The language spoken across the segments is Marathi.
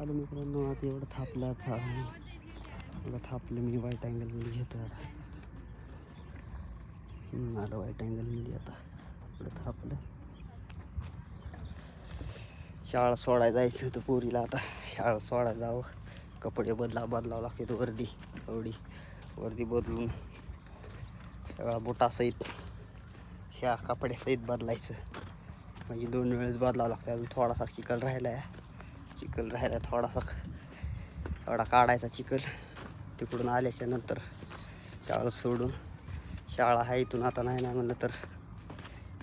आलो मित्रांनो आता एवढं थापलं आता मला थापलं मी वाईट अँगलमध्ये घेतो आता. हम्म, आलं वाईट अँगलमध्ये आता. एवढं थापलं. शाळा सोडायला जायचं होतं पोरीला आता. शाळा सोडायला जावं. कपडे बदला बदलावं लागते वर्दी एवढी. वर्दी बदलून सगळा बुटासहित ह्या कपड्यासहित बदलायचं. म्हणजे दोन वेळेस बदलावं लागतं अजून थोडासा चिखल राहिला आहे चिखल राहिला थोडासा. थोडा काढायचा चिखल. तिकडून आल्याच्यानंतर शाळा सोडून. शाळा आहे इथून आता नाही नाही म्हणलं तर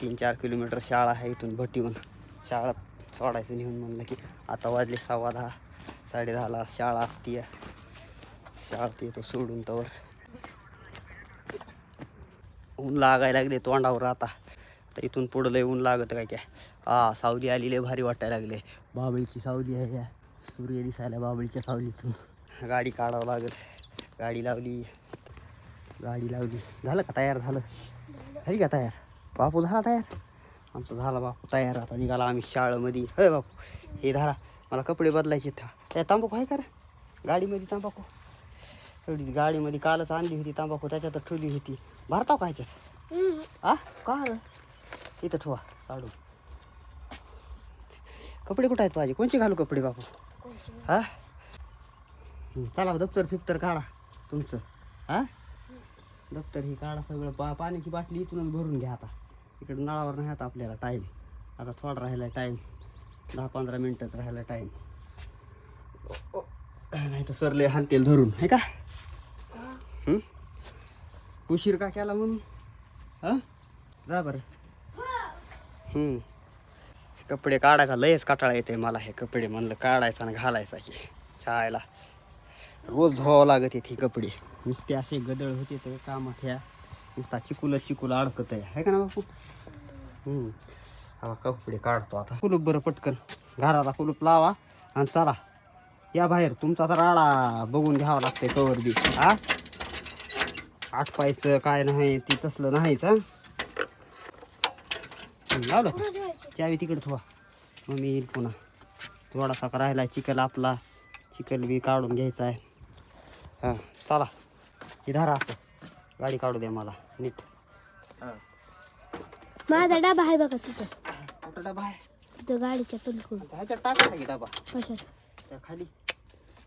तीन चार किलोमीटर शाळा आहे इथून भटीहून शाळा सोडायचं नेऊन म्हणलं की आता वाजले सव्वा दहा साडे दहाला शाळा असती शाळेत येतो सोडून तवर. ऊन लागायला लागले तोंडावर आता. तर इथून पुढं लय ऊन लागत काय काय? हा सावली आली लय भारी वाटायला लागले. बाबळीची सावली आहे या. सूर्य दिसायला बाबळीच्या सावलीतून. गाडी काढावं लागेल. गाडी लावली. गाडी लावली. झालं का तयार? झालं. झाली का तयार? बापू झाला तयार? आमचा झाला बापू तयार. आता निघाला आम्ही शाळेमध्ये. होय बापू हे धरा. मला कपडे बदलायचे था त्या तांबाखू आहे का रे? गाडीमध्ये तांबाखू. एवढी गाडीमध्ये कालच आणली होती तांबाखू त्याच्यात ठेवली होती. भरताव का ह्याच्यात? आ? का इथं ठेवा काढून. कपडे कुठं आहेत माझे? कोणचे घालू कपडे बापू? हा? चला दप्तर फिप्तर काढा तुमचं. हा? दप्तर ही काढा सगळं. पा पाण्याची बाटली इथूनच भरून घ्या आता. इकडे नळावर नाही आता आपल्याला टाईम आता थोडा राहिला टाईम दहा पंधरा मिनटात राहिला टाईम नाही तर सरले हानतेल धरून. आहे का? उशीर का केला म्हणून? हा? जा बरं. कपडे काढायचा लयच कटाळा येते मला. हे कपडे म्हणलं काढायचा आणि घालायचा की. छायला रोज धुवावं लागत येते कपडे. नुसते असे गदळ होते तर कामात ह्या. नुसता चिकूल चिकूल अडकत आहे. का ना बापू? हम्म. हा कपडे काढतो आता. कुलूप बरं पटकन. घराला कुलूप लावा आणि चला. या बाहेर. तुमचा तर राडा बघून घ्यावा लागतंय कवर बी. हा आटपायचं काय नाही ती तसलं नाहीच हा? लावलं? चावी तिकडे ठेवा. मग मी येईल पुन्हा. थोडासा का राहिला चिकल आपला. चिकल बी काढून घ्यायचा आहे. हां चला. ही धरा असं. गाडी काढू द्या मला. नीट. हां. माझा डबा आहे बघा तिथं. कुठं डबा आहे? तिथं गाडीच्या पलीकडून. ह्याच्यात टाकायचा की डबा. कशात? त्या खाली.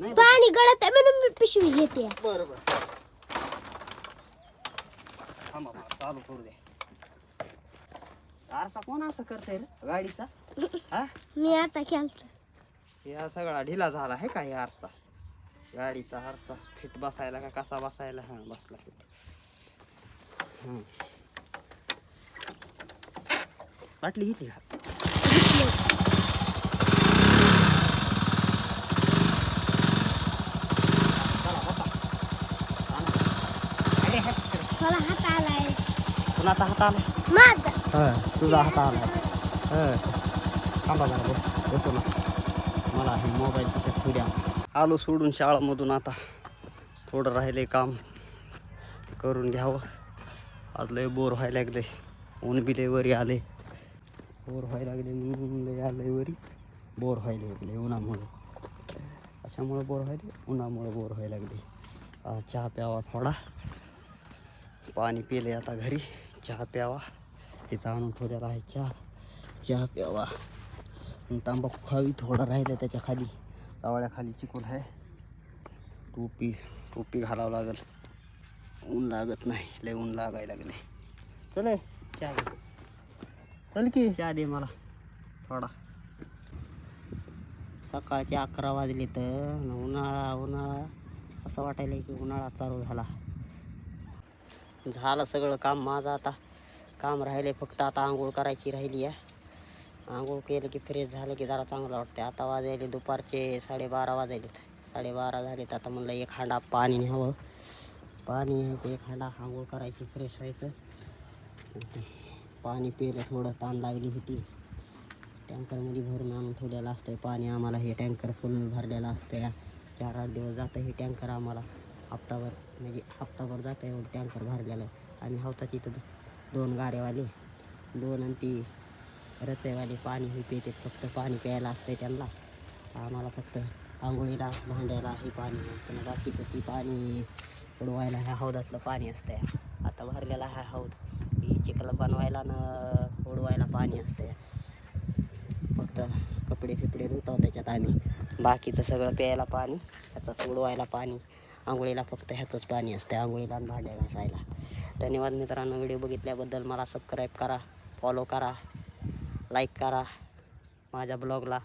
नाही पाणी गळत आहे म्हणून मी पिशवी घेते. बरं बरं. थांबा मला चालू करू द्या. आरसा कोण असं करतंय रे गाडीचा? हा? मी आता खेळतो या सगळा ढिला झाला आहे का हे आरसा? गाडीचा आरसा. फिट बसायला का कसा बसायला? हा बसला फिट. हं. बाटली घेतली का? चला बसा. आणा. अरे, हे हात आलाय. कुणाचा हात आला? माझा. तुझा हात आला थांबा जरा बस बसू ना मला हे मोबाईल तिच्यात आलो सोडून शाळामधून आता. थोडं राहिले काम. करून घ्यावं. आज लय बोर व्हायला लागले ऊन बी लय वरी आले बोर व्हायला लागले म्हणून लय आले वरी. बोर व्हायला लागले उन्हामुळे. अशामुळे बोर व्हायले? उन्हामुळे बोर व्हायला लागले चहा प्यावा थोडा. पाणी पिले आता घरी. चहा प्यावा. इथं आणून ठेवलेला आहे चहा. चहा प्यावा. तांबाखू खावी थोडा राहिला त्याच्याखाली. तावळ्याखाली चिकोल आहे. टोपी टोपी घालावं लागेल. ऊन लागत नाही. लय ऊन लागायला लागले चल चहा. चल की. चहा दे मला. थोडा. सकाळचे अकरा वाजले तर उन्हाळा उन्हाळा. असं वाटायला की उन्हाळा चालू झाला. झालं सगळं काम माझं आता. काम राहिले फक्त आता आंघोळ करायची राहिली आहे. आंघोळ केलं की फ्रेश झालं की जरा चांगलं वाटतं आता वाजायले दुपारचे साडेबारा वाजायलेत. साडेबारा झालेत आता म्हणलं एक हांडा पाणी न्यावं. पाणी न्यायचं एक हांडा आंघोळ करायची फ्रेश व्हायचं. पाणी पिलं थोडं ताण लागली होती. टँकरमध्ये भरून आणून ठेवलेलं असतं पाणी आम्हाला. हे टँकर फुल भरलेलं असतं या चार आठ दिवस जातं हे टँकर आम्हाला. हप्ताभर म्हणजे हप्ताभर जातं एवढं टँकर भरलेलं आहे. आणि हवताची इथं दोन गारेवाले दोन आणि ती रचेवाले पाणी हे पितात फक्त पाणी प्यायला असतंय त्यांना. आम्हाला फक्त आंघोळीला भांड्याला हे पाणी पण बाकीचं ती पाणी उडवायला ह्या हौदातलं पाणी असतं आता भरलेला हा हौद ही चिखल बनवायला न उडवायला पाणी असतं फक्त कपडे फिपडे धुतो त्याच्यात आम्ही. बाकीचं सगळं प्यायला पाणी ह्याचंच उडवायला पाणी. आंघोळीला फक्त ह्याचंच पाणी असतं आंघोळीला आणि भांड्या घासायला. धन्यवाद मित्रांनो व्हिडिओ बघितल्याबद्दल मला सबस्क्राईब करा फॉलो करा लाईक करा माझ्या ब्लॉगला